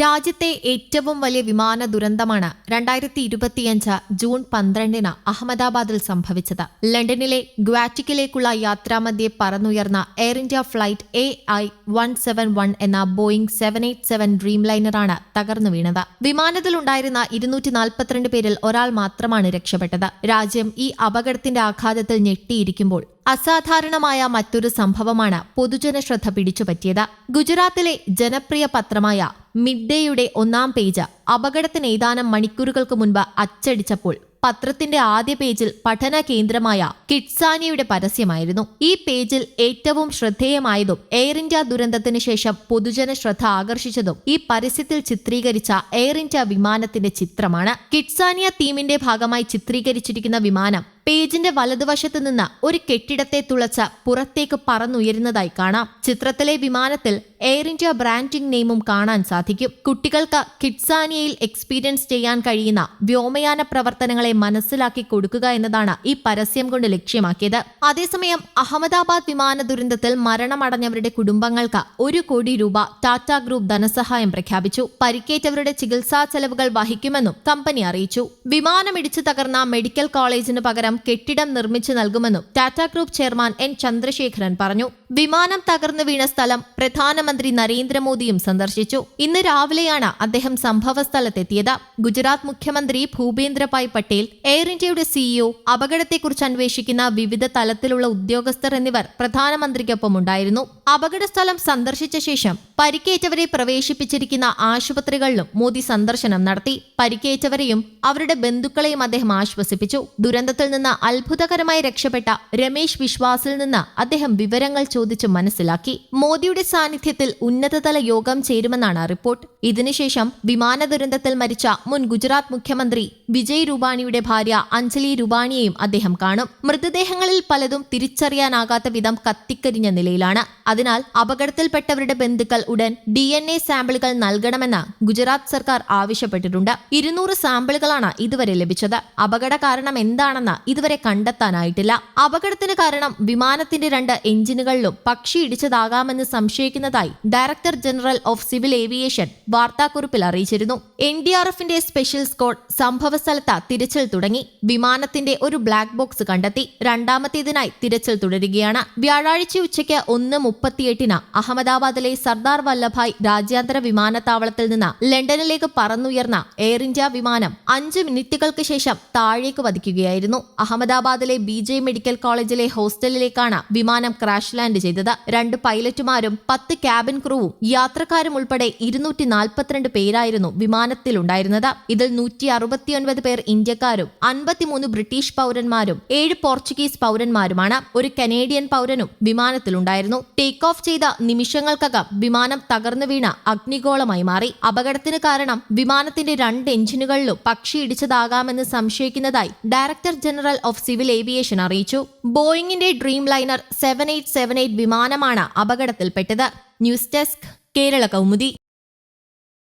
രാജ്യത്തെ ഏറ്റവും വലിയ വിമാന ദുരന്തമാണ് രണ്ടായിരത്തി ഇരുപത്തിയഞ്ച് ജൂൺ പന്ത്രണ്ടിന് അഹമ്മദാബാദിൽ സംഭവിച്ചത്. ലണ്ടനിലെ ഗ്വാറ്റിക്കിലേക്കുള്ള യാത്രാമധ്യേ പറന്നുയർന്ന air India flight A I one seven one എന്ന Boeing seven eight seven dream ലൈനറാണ് തകർന്നു വീണത്. വിമാനത്തിലുണ്ടായിരുന്ന ഇരുന്നൂറ്റി നാൽപ്പത്തിരണ്ട് പേരിൽ ഒരാൾ മാത്രമാണ് രക്ഷപ്പെട്ടത്. രാജ്യം ഈ അപകടത്തിന്റെ ആഘാതത്തിൽ ഞെട്ടിയിരിക്കുമ്പോൾ അസാധാരണമായ മറ്റൊരു സംഭവമാണ് പൊതുജന ശ്രദ്ധ പിടിച്ചുപറ്റിയത്. ഗുജറാത്തിലെ ജനപ്രിയ പത്രമായ മിഡ് ഡേയുടെ ഒന്നാം പേജ് അപകടത്തിന് ഏതാനും മണിക്കൂറുകൾക്ക് മുൻപ് അച്ചടിച്ചപ്പോൾ പത്രത്തിന്റെ ആദ്യ പേജിൽ പഠന കേന്ദ്രമായ കിഡ്സാനിയുടെ പരസ്യമായിരുന്നു. ഈ പേജിൽ ഏറ്റവും ശ്രദ്ധേയമായതും എയർ ഇന്ത്യ ദുരന്തത്തിന് ശേഷം പൊതുജന ശ്രദ്ധ ആകർഷിച്ചതും ഈ പരസ്യത്തിൽ ചിത്രീകരിച്ച എയർ ഇന്ത്യ വിമാനത്തിന്റെ ചിത്രമാണ്. കിഡ്സാനിയ തീമിന്റെ ഭാഗമായി ചിത്രീകരിച്ചിരിക്കുന്ന വിമാനം പേജിന്റെ വലതുവശത്ത് നിന്ന് ഒരു കെട്ടിടത്തെ തുളച്ച പുറത്തേക്ക് പറന്നുയരുന്നതായി കാണാം. ചിത്രത്തിലെ വിമാനത്തിൽ എയർ ഇന്ത്യ ബ്രാൻഡിംഗ് നെയിമും കാണാൻ സാധിക്കും. കുട്ടികൾക്ക് കിഡ്സാനിയയിൽ എക്സ്പീരിയൻസ് ചെയ്യാൻ കഴിയുന്ന വ്യോമയാന പ്രവർത്തനങ്ങളെ മനസ്സിലാക്കി കൊടുക്കുക എന്നതാണ് ഈ പരസ്യം കൊണ്ട് ലക്ഷ്യമാക്കിയത്. അതേസമയം അഹമ്മദാബാദ് വിമാന ദുരന്തത്തിൽ മരണമടഞ്ഞവരുടെ കുടുംബങ്ങൾക്ക് ഒരു കോടി രൂപ ടാറ്റ ഗ്രൂപ്പ് ധനസഹായം പ്രഖ്യാപിച്ചു. പരിക്കേറ്റവരുടെ ചികിത്സാ ചെലവുകൾ വഹിക്കുമെന്നും കമ്പനി അറിയിച്ചു. വിമാനമിടിച്ചു തകർന്ന മെഡിക്കൽ കോളേജിന് പകരം കെട്ടിടം നിർമ്മിച്ചു നൽകുമെന്നും Tata group chairman N Chandrasekaran പറഞ്ഞു. വിമാനം തകർന്നു വീണ സ്ഥലം പ്രധാനമന്ത്രി നരേന്ദ്രമോദിയും സന്ദർശിച്ചു. ഇന്ന് രാവിലെയാണ് അദ്ദേഹം സംഭവ സ്ഥലത്തെത്തിയത് ഗുജറാത്ത് മുഖ്യമന്ത്രി ഭൂപേന്ദ്രഭായ് പട്ടേൽ എയർ ഇന്ത്യയുടെ സിഇഒ അപകടത്തെക്കുറിച്ച് അന്വേഷിക്കുന്ന വിവിധ തലത്തിലുള്ള ഉദ്യോഗസ്ഥർ എന്നിവർ പ്രധാനമന്ത്രിക്കൊപ്പം ഉണ്ടായിരുന്നു അപകട സ്ഥലം സന്ദർശിച്ച ശേഷം പരിക്കേറ്റവരെ പ്രവേശിപ്പിച്ചിരിക്കുന്ന ആശുപത്രികളിലും മോദി സന്ദർശനം നടത്തി. പരിക്കേറ്റവരെയും അവരുടെ ബന്ധുക്കളെയും അദ്ദേഹം ആശ്വസിപ്പിച്ചു. ദുരന്തത്തിൽ നിന്ന് അത്ഭുതകരമായി രക്ഷപ്പെട്ട രമേശ് വിശ്വാസിൽ നിന്ന് അദ്ദേഹം വിവരങ്ങൾ ചോദിച്ചു മനസ്സിലാക്കി. മോദിയുടെ സാന്നിധ്യത്തിൽ ഉന്നതതല യോഗം ചേരുമെന്നാണ് റിപ്പോർട്ട്. ഇതിനുശേഷം വിമാന ദുരന്തത്തിൽ മരിച്ച മുൻ ഗുജറാത്ത് മുഖ്യമന്ത്രി വിജയ് രൂപാണിയുടെ ഭാര്യ അഞ്ജലി രൂപാണിയെയും അദ്ദേഹം കാണും. മൃതദേഹങ്ങളിൽ പലതും തിരിച്ചറിയാനാകാത്ത വിധം കത്തിക്കരിഞ്ഞ നിലയിലാണ്. അതിനാൽ അപകടത്തിൽപ്പെട്ടവരുടെ ബന്ധുക്കൾ ഉടൻ ഡി എൻ എ സാമ്പിളുകൾ നൽകണമെന്ന് ഗുജറാത്ത് സർക്കാർ ആവശ്യപ്പെട്ടിട്ടുണ്ട്. ഇരുന്നൂറ് സാമ്പിളുകളാണ് ഇതുവരെ ലഭിച്ചത്. അപകട കാരണം എന്താണെന്ന് ഇതുവരെ കണ്ടെത്താനായിട്ടില്ല. അപകടത്തിന് കാരണം വിമാനത്തിന്റെ രണ്ട് എഞ്ചിനുകളിലും പക്ഷി ഇടിച്ചതാകാമെന്ന് സംശയിക്കുന്നതായി director general of civil aviation വാർത്താക്കുറിപ്പിൽ അറിയിച്ചിരുന്നു. എൻ ഡി ആർ എഫിന്റെ സ്പെഷ്യൽ സ്ക്വാഡ് സംഭവസ്ഥലത്ത് തിരച്ചിൽ തുടങ്ങി. വിമാനത്തിന്റെ ഒരു ബ്ലാക്ക് ബോക്സ് കണ്ടെത്തി. രണ്ടാമത്തേതിനായി തിരച്ചിൽ തുടരുകയാണ്. വ്യാഴാഴ്ച ഉച്ചയ്ക്ക് ഒന്ന് മുപ്പത്തിയെട്ടിന് അഹമ്മദാബാദിലെ സർദാർ വല്ലഭായ് രാജ്യാന്തര വിമാനത്താവളത്തിൽ നിന്ന് ലണ്ടനിലേക്ക് പറന്നുയർന്ന എയർ ഇന്ത്യ വിമാനം അഞ്ച് മിനിറ്റുകൾക്ക് ശേഷം താഴേക്ക് വധിക്കുകയായിരുന്നു അഹമ്മദാബാദിലെ ബി ജെ മെഡിക്കൽ കോളേജിലെ ഹോസ്റ്റലിലേക്കാണ് വിമാനം ക്രാഷ് ലാൻഡ് ചെയ്തത്. രണ്ട് പൈലറ്റുമാരും പത്ത് ക്യാബിൻ ക്രൂവും യാത്രക്കാരും ഉൾപ്പെടെ ഇരുന്നൂറ്റി നാൽപ്പത്തിരണ്ട് പേരായിരുന്നു വിമാനത്തിലുണ്ടായിരുന്നത്. ഇതിൽ നൂറ്റി അറുപത്തിയൊൻപത് പേർ ഇന്ത്യക്കാരും അൻപത്തിമൂന്ന് ബ്രിട്ടീഷ് പൗരന്മാരും ഏഴ് പോർച്ചുഗീസ് പൗരന്മാരുമാണ്. ഒരു കനേഡിയൻ പൗരനും വിമാനത്തിലുണ്ടായിരുന്നു. ടേക്ക് ഓഫ് ചെയ്ത നിമിഷങ്ങൾക്കകം വിമാനം തകർന്നു വീണ അഗ്നിഗോളമായി മാറി. അപകടത്തിന് കാരണം വിമാനത്തിന്റെ രണ്ട് എഞ്ചിനുകളിലും പക്ഷി ഇടിച്ചതാകാമെന്ന് സംശയിക്കുന്നതായി director general of civil aviation അറിയിച്ചു. ബോയിങ്ങിന്റെ Dreamliner seven eight seven eight വിമാനമാണ് അപകടത്തിൽപ്പെട്ടത്. News desk Kerala Kaumudi.